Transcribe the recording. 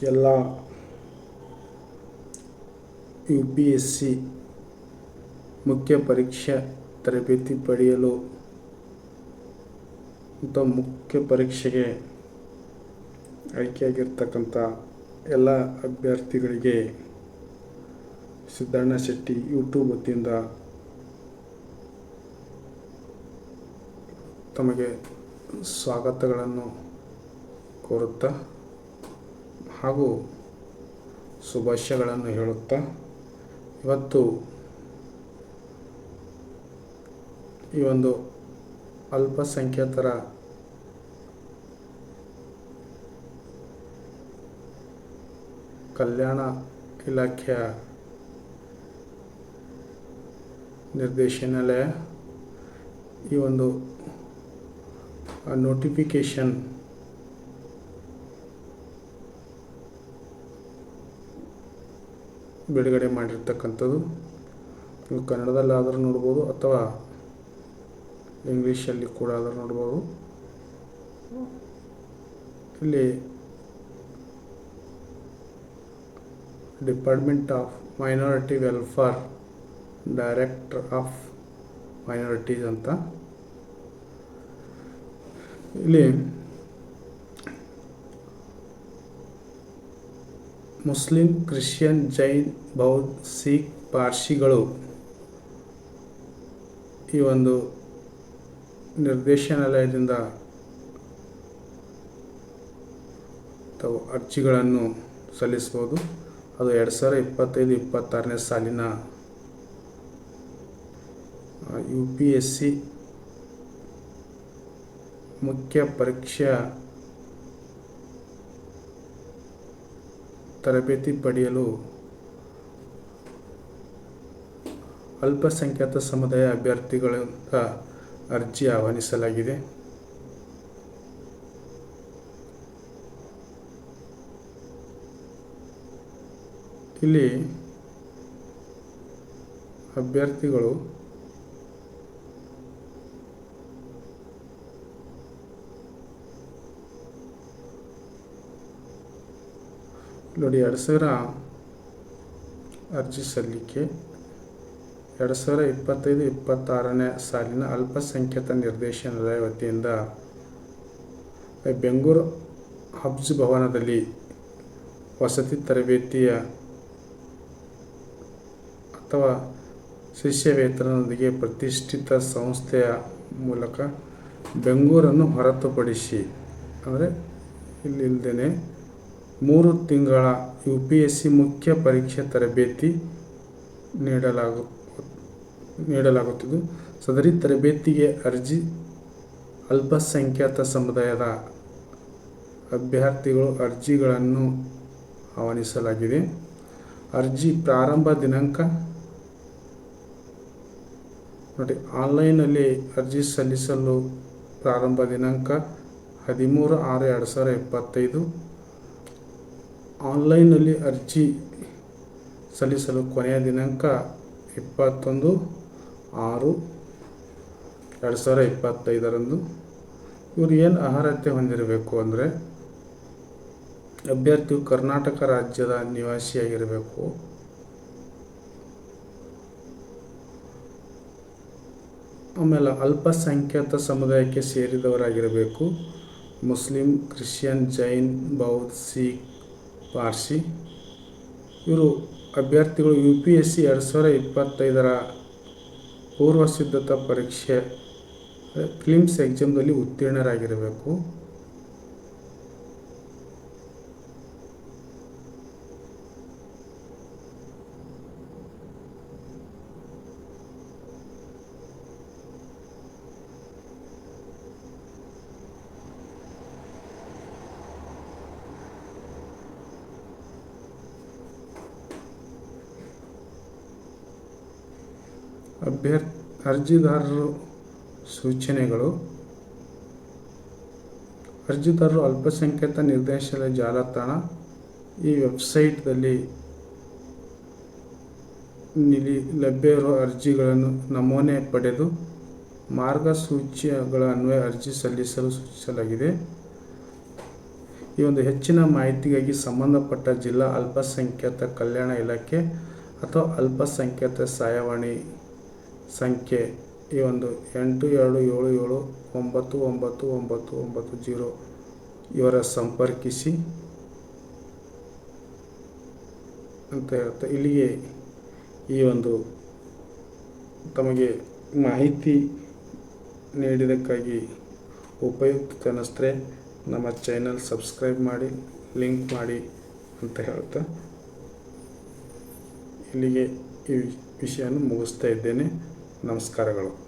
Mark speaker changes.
Speaker 1: ಎಲ್ಲ U P S C ಮುಖ್ಯ ಪರೀಕ್ಷೆ ತರಬೇತಿ ಪಡೆಯಲು ಅಂತ ಮುಖ್ಯ ಪರೀಕ್ಷೆಗೆ ಆಯ್ಕೆಯಾಗಿರ್ತಕ್ಕಂಥ ಎಲ್ಲ ಅಭ್ಯರ್ಥಿಗಳಿಗೆ ಸಿದ್ದಣ್ಣ ಶೆಟ್ಟಿ ಯೂಟ್ಯೂಬ್ ವತಿಯಿಂದ ತಮಗೆ ಸ್ವಾಗತಗಳನ್ನು ಕೋರುತ್ತಾ ಹಾಗೂ ಶುಭಾಶಯಗಳನ್ನು ಹೇಳುತ್ತಾ ಇವತ್ತು ಈ ಒಂದು ಅಲ್ಪಸಂಖ್ಯಾತರ ಕಲ್ಯಾಣ ಇಲಾಖೆಯ ನಿರ್ದೇಶನಾಲಯ ಈ ಒಂದು ನೋಟಿಫಿಕೇಷನ್ ಬಿಡುಗಡೆ ಮಾಡಿರ್ತಕ್ಕಂಥದ್ದು. ನೀವು ಕನ್ನಡದಲ್ಲಾದರೂ ನೋಡ್ಬೋದು ಅಥವಾ ಇಂಗ್ಲೀಷಲ್ಲಿ ಕೂಡ ಆದರೂ ನೋಡ್ಬೋದು. ಇಲ್ಲಿ department of minority welfare director of minorities ಅಂತ. ಇಲ್ಲಿ ಮುಸ್ಲಿಂ, ಕ್ರಿಶ್ಚಿಯನ್, ಜೈನ್, ಬೌದ್ಧ, ಸಿಖ್, ಪಾರ್ಸಿಗಳು ಈ ಒಂದು ನಿರ್ದೇಶನಾಲಯದಿಂದ ತಾವು ಅರ್ಜಿಗಳನ್ನು ಸಲ್ಲಿಸ್ಬೋದು. ಅದು ಎರಡು ಸಾವಿರ ಇಪ್ಪತ್ತೈದು, ಇಪ್ಪತ್ತಾರನೇ ಸಾಲಿನ ಯು ಪಿ ಎಸ್ ಸಿ ಮುಖ್ಯ ಪರೀಕ್ಷಾ ತರಬೇತಿ ಪಡೆಯಲು ಅಲ್ಪಸಂಖ್ಯಾತ ಸಮುದಾಯ ಅಭ್ಯರ್ಥಿಗಳ ಅರ್ಜಿ ಆಹ್ವಾನಿಸಲಾಗಿದೆ. ಇಲ್ಲಿ ಅಭ್ಯರ್ಥಿಗಳು ನೋಡಿ, ಎರಡು ಸಾವಿರ ಅರ್ಜಿ ಸಲ್ಲಿಕೆ. ಎರಡು ಸಾವಿರ ಇಪ್ಪತ್ತೈದು, ಇಪ್ಪತ್ತಾರನೇ ಸಾಲಿನ ಅಲ್ಪಸಂಖ್ಯಾತ ನಿರ್ದೇಶನದ ವತಿಯಿಂದ ಬೆಂಗಳೂರು ಹಬ್ಸ್ ಭವನದಲ್ಲಿ ವಸತಿ ತರಬೇತಿಯ ಅಥವಾ ಶಿಷ್ಯ ವೇತನದೊಂದಿಗೆ ಪ್ರತಿಷ್ಠಿತ ಸಂಸ್ಥೆಯ ಮೂಲಕ ಬೆಂಗಳೂರನ್ನು ಹೊರತುಪಡಿಸಿ, ಅಂದರೆ ಇಲ್ಲಿಲ್ಲದೇ ಮೂರು ತಿಂಗಳ ಯು ಪಿ ಎಸ್ ಸಿ ಮುಖ್ಯ ಪರೀಕ್ಷೆ ತರಬೇತಿ ನೀಡಲಾಗು, ನೀಡಲಾಗುತ್ತಿದ್ದು, ಸದರಿ ತರಬೇತಿಗೆ ಅರ್ಜಿ, ಅಲ್ಪಸಂಖ್ಯಾತ ಸಮುದಾಯದ ಅಭ್ಯರ್ಥಿಗಳು ಅರ್ಜಿಗಳನ್ನು ಆಹ್ವಾನಿಸಲಾಗಿದೆ. ಅರ್ಜಿ ಪ್ರಾರಂಭ ದಿನಾಂಕ ನೋಡಿ ಆನ್ಲೈನಲ್ಲಿ ಅರ್ಜಿ ಸಲ್ಲಿಸಲು ಪ್ರಾರಂಭ ದಿನಾಂಕ ಹದಿಮೂರು ಆರು ಎರಡು ಸಾವಿರ ಇಪ್ಪತ್ತೈದು. ಆನ್ಲೈನಲ್ಲಿ ಅರ್ಜಿ ಸಲ್ಲಿಸಲು ಕೊನೆಯ ದಿನಾಂಕ ಇಪ್ಪತ್ತೊಂದು ಆರು ಎರಡು ಸಾವಿರ ಇಪ್ಪತ್ತೈದರಂದು. ಇವರು ಏನು ಅರ್ಹತೆ ಹೊಂದಿರಬೇಕು ಅಂದರೆ ಅಭ್ಯರ್ಥಿಯು ಕರ್ನಾಟಕ ರಾಜ್ಯದ ನಿವಾಸಿಯಾಗಿರಬೇಕು. ಆಮೇಲೆ ಅಲ್ಪಸಂಖ್ಯಾತ ಸಮುದಾಯಕ್ಕೆ ಸೇರಿದವರಾಗಿರಬೇಕು. ಮುಸ್ಲಿಂ, ಕ್ರಿಶ್ಚಿಯನ್, ಜೈನ್, ಬೌದ್ಧ, ಸಿಖ್ ಪಾರ್ಸಿ. ಇವರು ಅಭ್ಯರ್ಥಿಗಳು ಯು ಪಿ ಎಸ್ ಸಿ ಎರಡು ಸಾವಿರ ಇಪ್ಪತ್ತೈದರ ಪೂರ್ವ ಸಿದ್ಧತಾ ಪರೀಕ್ಷೆ ಫಿಲಿಮ್ಸ್ ಎಕ್ಸಾಮ್ದಲ್ಲಿ ಉತ್ತೀರ್ಣರಾಗಿರಬೇಕು. ಅಭ್ಯರ್ಥಿ ಅರ್ಜಿದಾರರು ಸೂಚನೆಗಳು. ಅರ್ಜಿದಾರರು ಅಲ್ಪಸಂಖ್ಯಾತ ನಿರ್ದೇಶನ ಜಾಲತಾಣ. ಈ ವೆಬ್ಸೈಟ್ದಲ್ಲಿ ನಿಲಿ, ಲಭ್ಯ ಇರುವ ಅರ್ಜಿಗಳನ್ನು ನಮೂನೆ ಪಡೆದು ಮಾರ್ಗಸೂಚಿಗಳ ಅನ್ವಯ ಅರ್ಜಿ ಸಲ್ಲಿಸಲು ಸೂಚಿಸಲಾಗಿದೆ. ಈ ಒಂದು ಹೆಚ್ಚಿನ ಮಾಹಿತಿಗಾಗಿ ಸಂಬಂಧಪಟ್ಟ ಜಿಲ್ಲಾ ಅಲ್ಪಸಂಖ್ಯಾತ ಕಲ್ಯಾಣ ಇಲಾಖೆ ಅಥವಾ ಅಲ್ಪಸಂಖ್ಯಾತ ಸಹಾಯವಾಣಿ ಸಂಖ್ಯೆ ಈ ಒಂದು ಎಂಟು ಎರಡು ಏಳು ಏಳು ಒಂಬತ್ತು ಒಂಬತ್ತು ಒಂಬತ್ತು ಒಂಬತ್ತು ಜೀರೋ ಇವರ ಸಂಪರ್ಕಿಸಿ ಅಂತ ಹೇಳ್ತಾ ಇಲ್ಲಿಗೆ ಈ ಒಂದು ತಮಗೆ ಮಾಹಿತಿ ನೀಡಿದ್ದಕ್ಕಾಗಿ ಉಪಯುಕ್ತ ಅನ್ನಿಸ್ರೆ ನಮ್ಮ ಚಾನಲ್ ಸಬ್ಸ್ಕ್ರೈಬ್ ಮಾಡಿ, ಲಿಂಕ್ ಮಾಡಿ ಅಂತ ಹೇಳ್ತಾ ಇಲ್ಲಿಗೆ ಈ ವಿಷಯವನ್ನು ಮುಗಿಸ್ತಾ ಇದ್ದೇನೆ. ನಮಸ್ಕಾರಗಳು